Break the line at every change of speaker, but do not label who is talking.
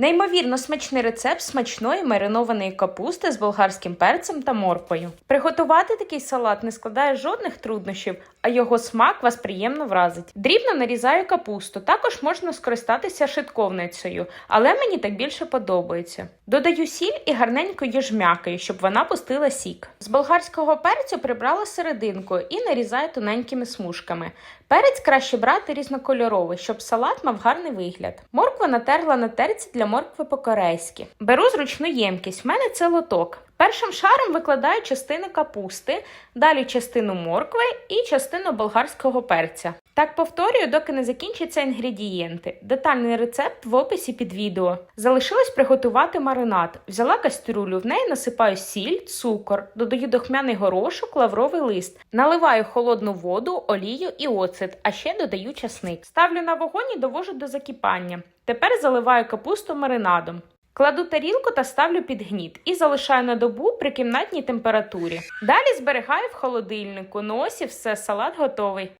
Неймовірно смачний рецепт смачної маринованої капусти з болгарським перцем та морквою. Приготувати такий салат не складає жодних труднощів, а його смак вас приємно вразить. Дрібно нарізаю капусту. Також можна скористатися шитковницею, але мені так більше подобається. Додаю сіль і гарненько її жмякаю, щоб вона пустила сік. З болгарського перцю прибрала серединку і нарізаю тоненькими смужками. Перець краще брати різнокольоровий, щоб салат мав гарний вигляд. Моркву натерла на терці для моркви по-корейськи. Беру зручну ємкість. В мене це лоток. Першим шаром викладаю частини капусти, далі частину моркви і частину болгарського перця. Так повторюю, доки не закінчаться інгредієнти. Детальний рецепт в описі під відео. Залишилось приготувати маринад. Взяла кастрюлю, в неї насипаю сіль, цукор, додаю дохмяний горошок, лавровий лист, наливаю холодну воду, олію і оцет, а ще додаю часник. Ставлю на вогонь і довожу до закипання. Тепер заливаю капусту маринадом. Кладу тарілку та ставлю під гніт і залишаю на добу при кімнатній температурі. Далі зберігаю в холодильнику. Ну ось і все, салат готовий.